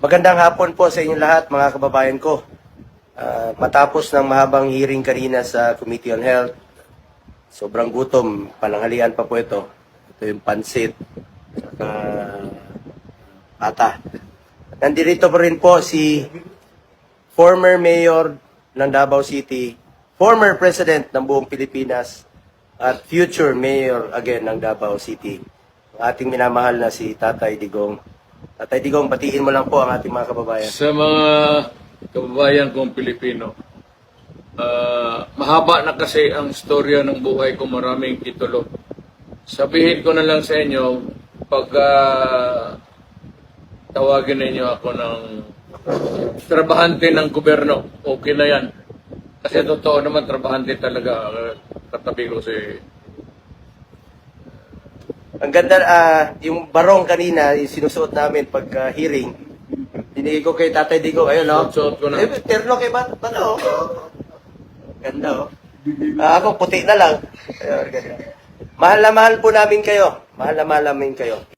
Magandang hapon po sa inyong lahat, mga kababayan ko. Ah, matapos ng mahabang hearing kanina sa Committee on Health, sobrang gutom, pananghalian pa po ito. Ito yung pansit, saka pata. Nandito po rin po si former mayor ng Davao City, former president ng buong Pilipinas, at future mayor again ng Davao City. Ang ating minamahal na si Tatay Digong. Tatay Digong, batiin mo lang po ang ating mga kababayan. Sa mga kababayan kong Pilipino, ah, mahaba na kasi ang storya ng buhay ko, maraming titulo. Sabihin ko na lang sa inyo, pag ah, tawagin ninyo ako ng trabahante ng gobyerno, okay na yan. Kasi totoo naman, trabahante talaga. Katabi ko si Ang ganda, ah, yung barong kanina, yung sinusuot namin pag ah, hearing, dinigay ko kay Tatay Digong, ayun no? Suot ko na. Eh, terno kay Bat Bato. oh. Ganda oh. Ah, ako puti na lang. Ayun. Mahal na mahal po namin kayo. Mahal na mahal namin kayo.